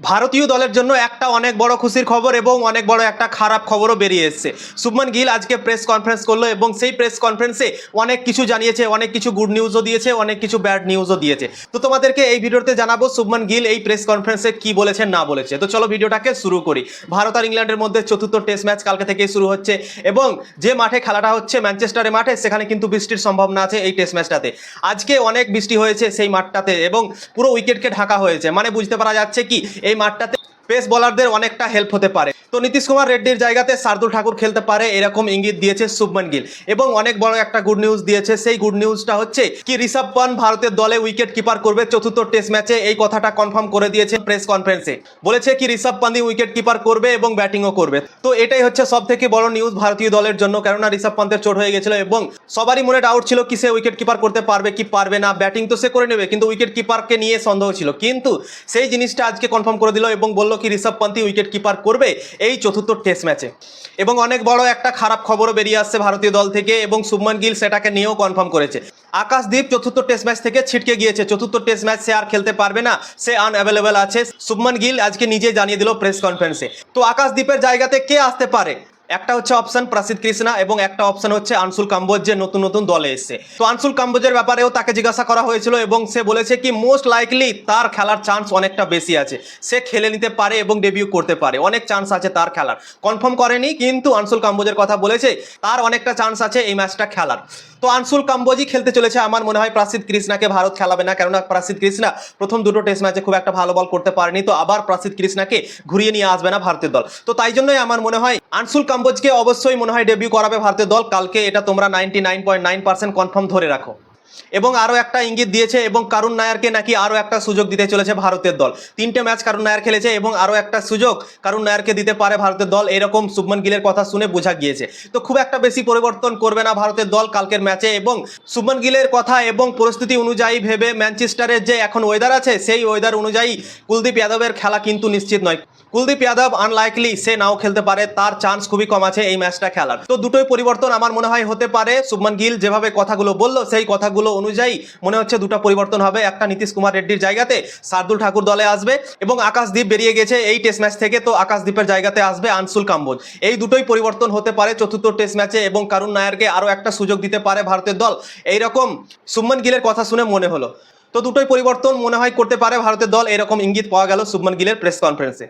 ভারতীয় দলের জন্য একটা অনেক বড় খুশির খবর এবং অনেক বড় একটা খারাপ খবরও বেরিয়ে এসেছে। শুভমান গিল আজকে প্রেস কনফারেন্স করল এবং সেই প্রেস কনফারেন্সে অনেক কিছু জানিয়েছে, অনেক কিছু গুড নিউজও দিয়েছে, অনেক কিছু ব্যাড নিউজও দিয়েছে। তো তোমাদেরকে এই ভিডিওতে জানাব শুভমান গিল এই প্রেস কনফারেন্সে কি বলেছে, না বলেছে। তো চলো ভিডিওটাকে শুরু করি। ভারত আর ইংল্যান্ডের মধ্যে চতুর্থ টেস্ট ম্যাচ কালকে থেকে শুরু হচ্ছে এবং যে মাঠে খেলাটা হচ্ছে ম্যানচেস্টারের মাঠে, সেখানে কিন্তু বৃষ্টির সম্ভাবনা আছে এই টেস্ট ম্যাচটাতে আজকে অনেক বৃষ্টি হয়েছে সেই মাঠটাতে এবং পুরো উইকেটকে ঢাকা হয়েছে। মানে বুঝতে পারা যাচ্ছে কি এই মাঠটাতে পেস বলারদের অনেকটা হেল্প হতে পারে। তো নীতিশ কুমার রেড্ডির জায়গাতে শার্দুল ঠাকুর খেলতে পারে এরকম ইঙ্গিত দিয়েছে শুভমান গিল। এবং অনেক বড় একটা গুড নিউজ দিয়েছে, সেই গুড নিউজটা হচ্ছে কি ঋষভ পান ভারতের দলে উইকেট কিপার করবে চতুর্থ টেস্ট ম্যাচে এই কথাটা কনফার্ম করে দিয়েছে প্রেস কনফারেন্সে বলেছে কি ঋষভ পান্তি উইকেট কিপার করবে এবং ব্যাটিংও করবে। তো এটাই হচ্ছে সব থেকে বড় নিউজ ভারতীয় দলের জন্য, কেননা ঋষভ পান্তের চোট হয়ে গেছিল এবং সবারই মনে ডাউট ছিল কি সে উইকেট কিপার করতে পারবে কি পারবে না। ব্যাটিং তো সে করে নেবে, কিন্তু উইকেট কিপারকে নিয়ে সন্দেহ ছিল। কিন্তু সেই জিনিসটা আজকে কনফার্ম করে দিল এবং বলল কি ঋষভ পান্তি উইকেট কিপার করবে এই চতুর্থ টেস্ট ম্যাচে এবং অনেক বড় একটা খারাপ খবরও বেরিয়ে আসছে ভারতীয় দল থেকে এবং শুভমান গিল সেটাকে নিয়েও কনফার্ম করেছে। আকাশদীপ চতুর্থ টেস্ট ম্যাচ থেকে ছিটকে গিয়েছে। চতুর্থ টেস্ট ম্যাচ সে আর খেলতে পারবে না, সে আনঅ্যাভেলেবেল আছে। শুভমান গিল আজকে নিজে জানিয়ে দিল প্রেস কনফারেন্সে তো আকাশদীপের জায়গাতে কে আসতে পারে? একটা হচ্ছে অপশন প্রসিদ্ধ কৃষ্ণা এবং একটা অপশন হচ্ছে আনসুল কাম্বোজ যে নতুন নতুন দলে এসছে। তো আনসুল কাম্বোজের ব্যাপারেও তাকে জিজ্ঞাসা করা হয়েছিল এবং সে বলেছে কি মোস্ট লাইকলি তার খেলার চান্স অনেকটা বেশি আছে। সে খেলে নিতে পারে এবং ডেবিউ করতে পারে। অনেক চান্স আছে তার খেলার। কনফার্ম করেনি, কিন্তু আনসুল কাম্বোজের কথা বলেছে, তার অনেকটা চান্স আছে এই ম্যাচটা খেলার। তো আনসুল কাম্বোজি খেলতে চলেছে, আমার মনে হয় প্রাসিদ কৃষ্ণাকে ভারত খেলাবে না, কেননা প্রাসিদ কৃষ্ণা প্রথম দুটো টেস্ট ম্যাচে খুব একটা ভালো বল করতে পারেনি, তো আবার প্রাসিদ কৃষ্ণাকে ঘুরিয়ে নিয়ে আসবে না ভারতের দল। তো তাই জন্যই আমার মনে হয় আনসুল কাম্বোজকে অবশ্যই মনে হয় ডেবিউ করাবে ভারতের দল। কালকে এটা তোমরা ninety nine point nine percent confirm ধরে রাখো। এবং আরও একটা ইঙ্গিত দিয়েছে এবং কারুন নায়ারকে নাকি আরও একটা সুযোগ দিতে চলেছে ভারতের দল। তিনটে ম্যাচ কারুন নায়ার খেলেছে এবং আরও একটা সুযোগ কারুন নায়ারকে দিতে পারে ভারতের দল, এরকম শুভমান গিলের কথা শুনে বোঝা গিয়েছে। তো খুব একটা বেশি পরিবর্তন করবে না ভারতের দল কালকের ম্যাচে এবং শুভমান গিলের কথা এবং পরিস্থিতি অনুযায়ী ভেবে ম্যানচেস্টারের যে এখন ওয়েদার আছে, সেই ওয়েদার অনুযায়ী কুলদীপ যাদবের খেলা কিন্তু নিশ্চিত নয়। কুলদীপ যাদব আনলাইকলি সে নাও খেলতে পারে, তার চান্স খুবই কম আছে এই ম্যাচটা খেলার। তো দুটোই পরিবর্তন আমার মনে হয় হতে পারে। শুভমান গিল যেভাবে কথাগুলো বলল, সেই কথাগুলো অনুযায়ী মনে হচ্ছে দুটো পরিবর্তন হবে। একটা নীতিশ কুমার রেড্ডির জায়গাতে শার্দুল ঠাকুর দলে আসবে এবং আকাশদীপ বেরিয়ে গেছে এই টেস্ট ম্যাচ থেকে। তো আকাশদীপের জায়গাতে আসবে আনসুল কাম্বোজ এই দুটোই পরিবর্তন হতে পারে চতুর্থ টেস্ট ম্যাচে এবং কারুন নায়ারকে আরও একটা সুযোগ দিতে পারে ভারতের দল। এইরকম শুভমান গিলের কথা শুনে মনে হলো। তো দুটোই পরিবর্তন মনে হয় করতে পারে ভারতের দল। এরকম ইঙ্গিত পাওয়া গেল শুভমান গিলের প্রেস কনফারেন্সে